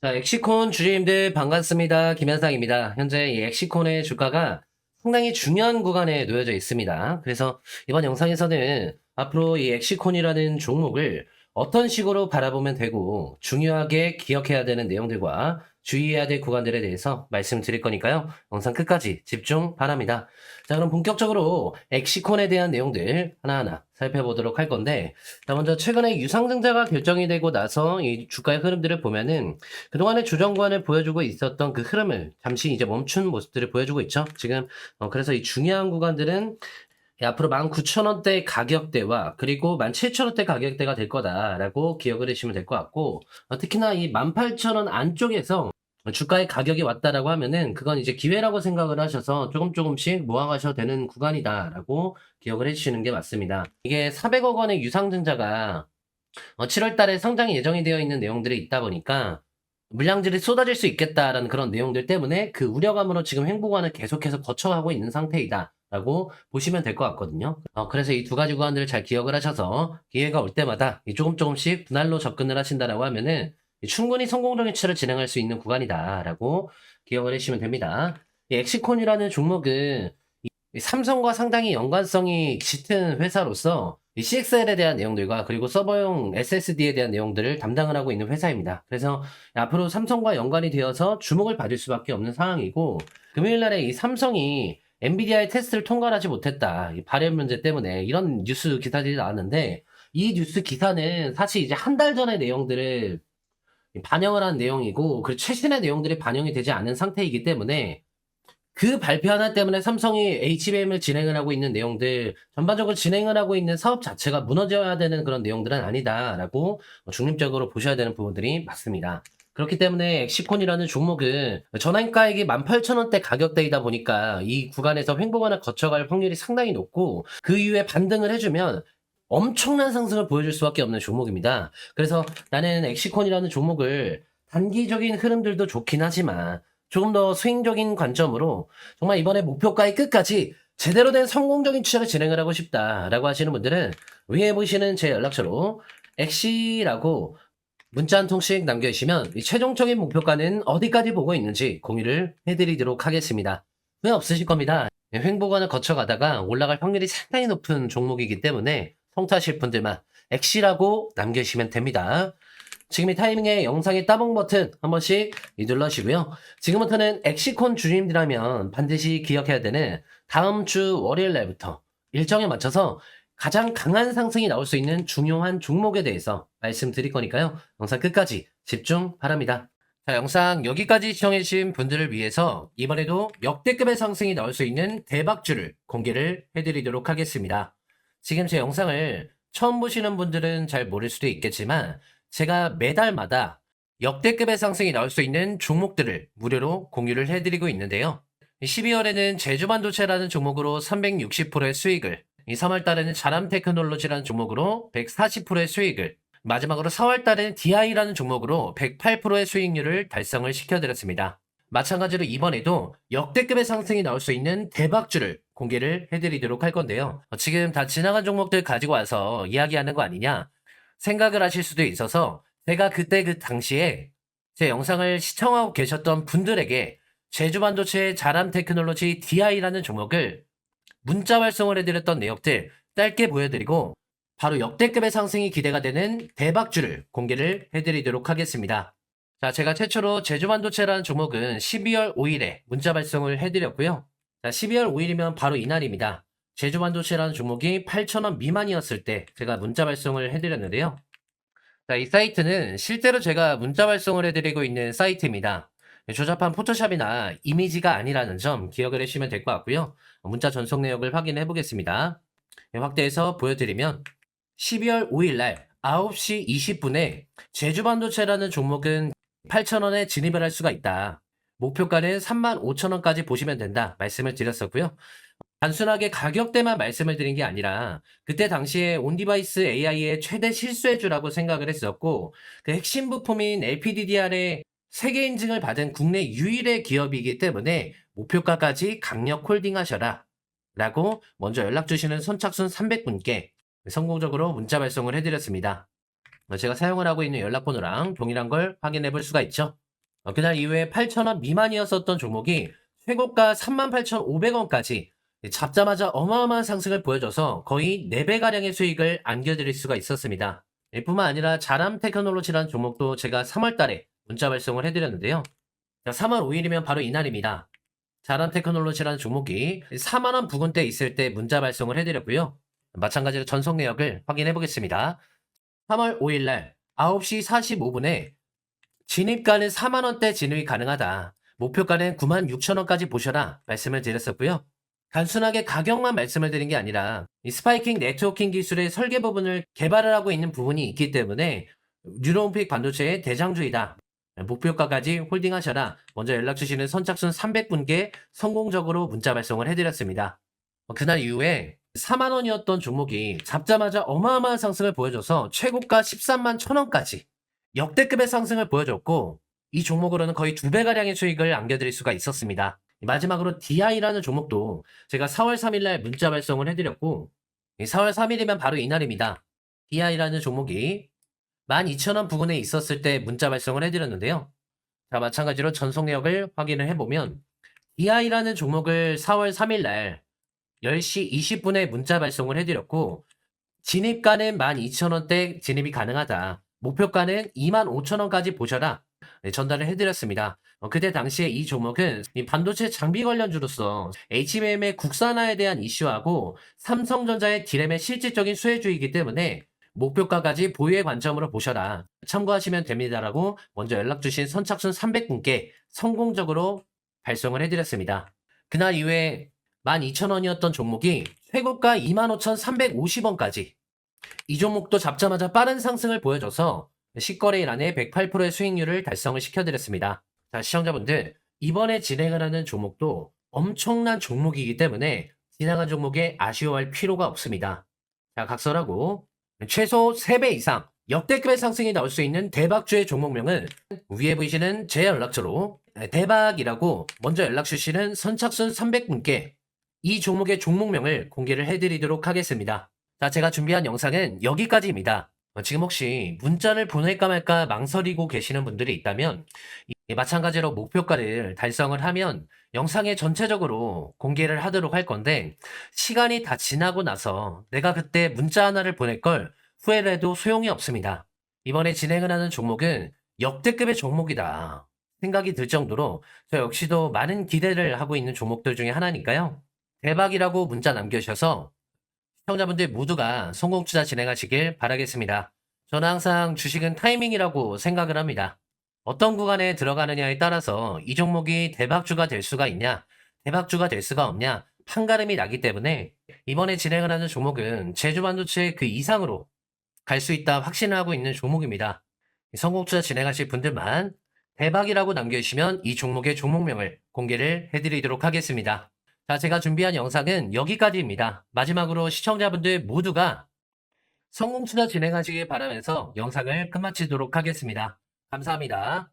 자, 엑시콘 주주님들 반갑습니다. 김현상입니다. 현재 이 엑시콘의 주가가 상당히 중요한 구간에 놓여져 있습니다. 그래서 이번 영상에서는 앞으로 이 엑시콘이라는 종목을 어떤 식으로 바라보면 되고 중요하게 기억해야 되는 내용들과 주의해야 될 구간들에 대해서 말씀드릴 거니까요. 영상 끝까지 집중 바랍니다. 자, 그럼 본격적으로 엑시콘에 대한 내용들 하나하나 살펴보도록 할 건데, 자, 먼저 최근에 유상증자가 결정이 되고 나서 이 주가의 흐름들을 보면은 그동안의 조정관을 보여주고 있었던 그 흐름을 잠시 이제 멈춘 모습들을 보여주고 있죠. 지금, 어, 그래서 이 중요한 구간들은 예, 앞으로 19,000원대 가격대와 그리고 17,000원대 가격대가 될 거다라고 기억을 해주시면 될 것 같고, 어, 특히나 이 18,000원 안쪽에서 주가의 가격이 왔다라고 하면은 그건 이제 기회라고 생각을 하셔서 조금 조금씩 모아가셔도 되는 구간이다라고 기억을 해주시는 게 맞습니다. 이게 400억 원의 유상증자가 7월 달에 상장이 예정이 되어 있는 내용들이 있다 보니까 물량들이 쏟아질 수 있겠다라는 그런 내용들 때문에 그 우려감으로 지금 횡보관을 계속해서 거쳐가고 있는 상태이다. 라고 보시면 될 것 같거든요. 어, 그래서 이 두 가지 구간들을 잘 기억을 하셔서 기회가 올 때마다 이 조금 조금씩 분할로 접근을 하신다라고 하면은 충분히 성공적인 추를 진행할 수 있는 구간이다라고 기억을 해주시면 됩니다. 이 엑시콘이라는 종목은 이 삼성과 상당히 연관성이 짙은 회사로서 이 CXL에 대한 내용들과 그리고 서버용 SSD에 대한 내용들을 담당을 하고 있는 회사입니다. 그래서 앞으로 삼성과 연관이 되어서 주목을 받을 수밖에 없는 상황이고 금요일 날에 이 삼성이 엔비디아의 테스트를 통과하지 못했다. 이 발열 문제 때문에 이런 뉴스 기사들이 나왔는데 이 뉴스 기사는 사실 이제 한 달 전의 내용들을 반영을 한 내용이고 그리고 최신의 내용들이 반영이 되지 않은 상태이기 때문에 그 발표 하나 때문에 삼성이 HBM을 진행을 하고 있는 내용들 전반적으로 진행을 하고 있는 사업 자체가 무너져야 되는 그런 내용들은 아니다라고 중립적으로 보셔야 되는 부분들이 맞습니다. 그렇기 때문에 엑시콘이라는 종목은 전환가액이 18,000원대 가격대이다 보니까 이 구간에서 횡보관을 거쳐갈 확률이 상당히 높고 그 이후에 반등을 해주면 엄청난 상승을 보여줄 수밖에 없는 종목입니다. 그래서 나는 엑시콘이라는 종목을 단기적인 흐름들도 좋긴 하지만 조금 더 스윙적인 관점으로 정말 이번에 목표가의 끝까지 제대로 된 성공적인 투자를 진행을 하고 싶다라고 하시는 분들은 위에 보시는 제 연락처로 엑시라고 문자 한 통씩 남겨주시면 이 최종적인 목표가는 어디까지 보고 있는지 공유를 해드리도록 하겠습니다. 왜 없으실 겁니다. 횡보관을 거쳐가다가 올라갈 확률이 상당히 높은 종목이기 때문에 성타하실 분들만 엑시라고 남겨주시면 됩니다. 지금 이 타이밍에 영상의 따봉 버튼 한 번씩 눌러주시고요. 지금부터는 엑시콘 주님들하면 반드시 기억해야 되는 다음 주 월요일 날부터 일정에 맞춰서 가장 강한 상승이 나올 수 있는 중요한 종목에 대해서 말씀드릴 거니까요. 영상 끝까지 집중 바랍니다. 자, 영상 여기까지 시청해주신 분들을 위해서 이번에도 역대급의 상승이 나올 수 있는 대박주를 공개를 해드리도록 하겠습니다. 지금 제 영상을 처음 보시는 분들은 잘 모를 수도 있겠지만 제가 매달마다 역대급의 상승이 나올 수 있는 종목들을 무료로 공유를 해드리고 있는데요. 12월에는 제주반도체라는 종목으로 360%의 수익을, 이 3월달에는 자람 테크놀로지라는 종목으로 140%의 수익을, 마지막으로 4월달에는 DI라는 종목으로 108%의 수익률을 달성을 시켜드렸습니다. 마찬가지로 이번에도 역대급의 상승이 나올 수 있는 대박주를 공개를 해드리도록 할 건데요. 어, 지금 다 지나간 종목들 가지고 와서 이야기하는 거 아니냐 생각을 하실 수도 있어서 제가 그때 그 당시에 제 영상을 시청하고 계셨던 분들에게 제주반도체 자람 테크놀로지 DI라는 종목을 문자 발송을 해드렸던 내역들 짧게 보여드리고 바로 역대급의 상승이 기대가 되는 대박주를 공개를 해드리도록 하겠습니다. 자, 제가 최초로 제주반도체라는 종목은 12월 5일에 문자 발송을 해드렸고요. 자, 12월 5일이면 바로 이날입니다. 제주반도체라는 종목이 8,000원 미만이었을 때 제가 문자 발송을 해드렸는데요. 자, 이 사이트는 실제로 제가 문자 발송을 해드리고 있는 사이트입니다. 조잡한 포토샵이나 이미지가 아니라는 점 기억을 해주시면 될 것 같고요. 문자 전송 내역을 확인해 보겠습니다. 확대해서 보여드리면 12월 5일 날 9시 20분에 제주반도체라는 종목은 8,000원에 진입을 할 수가 있다. 목표가는 35,000원까지 보시면 된다. 말씀을 드렸었고요. 단순하게 가격대만 말씀을 드린 게 아니라 그때 당시에 온디바이스 AI의 최대 실수해주라고 생각을 했었고 그 핵심 부품인 LPDDR의 세계 인증을 받은 국내 유일의 기업이기 때문에 목표가까지 강력 홀딩하셔라 라고 먼저 연락 주시는 선착순 300분께 성공적으로 문자 발송을 해드렸습니다. 제가 사용을 하고 있는 연락번호랑 동일한 걸 확인해 볼 수가 있죠. 어, 그날 이후에 8,000원 미만이었었던 종목이 최고가 38,500원까지 잡자마자 어마어마한 상승을 보여줘서 거의 4배가량의 수익을 안겨드릴 수가 있었습니다. 뿐만 아니라 자람 테크놀로지라는 종목도 제가 3월 달에 문자 발송을 해드렸는데요. 자, 3월 5일이면 바로 이날입니다. 자람 테크놀로지라는 종목이 4만원 부근대 있을 때 문자 발송을 해드렸고요. 마찬가지로 전속 내역을 확인해 보겠습니다. 3월 5일날 9시 45분에 진입가는 4만원대 진입이 가능하다. 목표가는 9만 6천원까지 보셔라 말씀을 드렸었고요. 단순하게 가격만 말씀을 드린 게 아니라 이 스파이킹 네트워킹 기술의 설계 부분을 개발을 하고 있는 부분이 있기 때문에 뉴런픽 반도체의 대장주이다. 목표가까지 홀딩하셔라. 먼저 연락 주시는 선착순 300분께 성공적으로 문자 발송을 해드렸습니다. 어, 그날 이후에 4만 원이었던 종목이 잡자마자 어마어마한 상승을 보여줘서 최고가 13만 1천원까지 역대급의 상승을 보여줬고 이 종목으로는 거의 두 배가량의 수익을 안겨드릴 수가 있었습니다. 마지막으로 DI라는 종목도 제가 4월 3일날 문자 발송을 해드렸고 4월 3일이면 바로 이날입니다. DI라는 종목이 12,000원 부근에 있었을 때 문자 발송을 해드렸는데요. 자, 마찬가지로 전속 내역을 확인을 해보면 DI라는 종목을 4월 3일날 10시 20분에 문자 발송을 해드렸고 진입가는 12,000원대 진입이 가능하다. 목표가는 25,000원까지 보셔라. 네, 전달을 해드렸습니다. 어, 그때 당시에 이 종목은 이 반도체 장비 관련주로서 HBM의 국산화에 대한 이슈하고 삼성전자의 디램의 실질적인 수혜주이기 때문에 목표가까지 보유의 관점으로 보셔라. 참고하시면 됩니다라고 먼저 연락 주신 선착순 300분께 성공적으로 발송을 해드렸습니다. 그날 이후에 12,000원이었던 종목이 최고가 25,350원까지 이 종목도 잡자마자 빠른 상승을 보여줘서 시거래일 안에 108%의 수익률을 달성을 시켜드렸습니다. 자, 시청자분들, 이번에 진행을 하는 종목도 엄청난 종목이기 때문에 지나간 종목에 아쉬워할 필요가 없습니다. 자, 각설하고 최소 3배 이상 역대급의 상승이 나올 수 있는 대박주의 종목명은 위에 보이시는 제 연락처로 대박이라고 먼저 연락 주시는 선착순 300분께 이 종목의 종목명을 공개를 해드리도록 하겠습니다. 자, 제가 준비한 영상은 여기까지입니다. 어, 지금 혹시 문자를 보낼까 말까 망설이고 계시는 분들이 있다면 이- 마찬가지로 목표가를 달성을 하면 영상에 전체적으로 공개를 하도록 할 건데 시간이 다 지나고 나서 내가 그때 문자 하나를 보낼 걸 후회를 해도 소용이 없습니다. 이번에 진행을 하는 종목은 역대급의 종목이다. 생각이 들 정도로 저 역시도 많은 기대를 하고 있는 종목들 중에 하나니까요. 대박이라고 문자 남겨주셔서 시청자분들 모두가 성공 투자 진행하시길 바라겠습니다. 저는 항상 주식은 타이밍이라고 생각을 합니다. 어떤 구간에 들어가느냐에 따라서 이 종목이 대박주가 될 수가 있냐, 대박주가 될 수가 없냐, 판가름이 나기 때문에 이번에 진행을 하는 종목은 제주반도체 그 이상으로 갈 수 있다 확신을 하고 있는 종목입니다. 성공 투자 진행하실 분들만 대박이라고 남겨주시면 이 종목의 종목명을 공개를 해드리도록 하겠습니다. 자, 제가 준비한 영상은 여기까지입니다. 마지막으로 시청자분들 모두가 성공 투자 진행하시길 바라면서 영상을 끝마치도록 하겠습니다. 감사합니다.